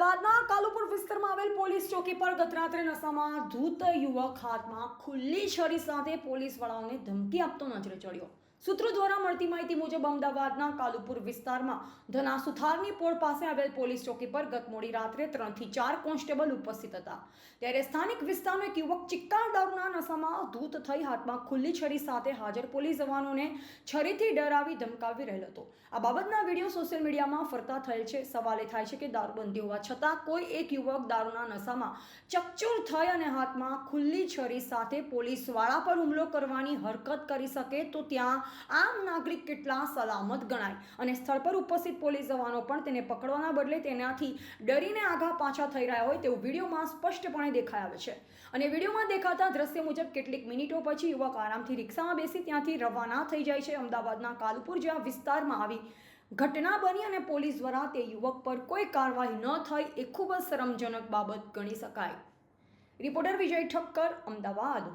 અમદાવાદના કાલુપુર વિસ્તારમાં આવેલ પોલીસ ચોકી પર ગત રાત્રે નશામાં ધૂત યુવક હાથમાં ખુલ્લી છરી સાથે પોલીસ વાળાઓને ધમકી આપતો નજરે ચડ્યો. સૂત્રો દ્વારા મળતી માહિતી મુજબ અમદાવાદના કાલુપુર વિસ્તારમાં ધના સુથારની પોળ પાસે આવેલ પોલીસ ચોકી પર ગત મોડી રાત્રે ત્રણથી ચાર કોન્સ્ટેબલ ઉપસ્થિત હતા. ત્યારે સ્થાનિક વિસ્તારનો એક યુવક ચિક્કાર દારૂના નશામાં ધૂત થઈ હાથમાં ખુલ્લી છરી સાથે હાજર પોલીસ જવાનોને છરીથી ડરાવી ધમકાવી રહેલ હતો. આ બાબતના વીડિયો સોશિયલ મીડિયામાં ફરતા થયેલ છે. સવાલ થાય છે કે દારૂબંધી હોવા છતાં કોઈ એક યુવક દારૂના નશામાં ચકચૂર થઈ અને હાથમાં ખુલ્લી છરી સાથે પોલીસવાળા પર હુમલો કરવાની હરકત કરી શકે તો ત્યાં આમ નાગરિક કેટલા સલામત ગણાય. અને સ્થળ પર ઉપસ્થિત પોલીસ જવાનો પણ તેને પકડવાના બદલે તેનાથી ડરીને આઘા પાછા થઈ રહ્યા હોય તેવું વિડીયોમાં સ્પષ્ટપણે દેખાઈ આવે છે. અને વિડીયોમાં દેખાતા દ્રશ્ય મુજબ કેટલીક મિનિટો પછી યુવક આરામથી રિક્ષામાં બેસી ત્યાંથી રવાના થઈ જાય છે અમદાવાદના કાલુપુર જેવા વિસ્તારમાં આવી ઘટના બની અને પોલીસ દ્વારા તે યુવક પર કોઈ કાર્યવાહી ન થઈ એ ખૂબ જ શરમજનક બાબત ગણી શકાય. રિપોર્ટર વિજય ઠક્કર, અમદાવાદ.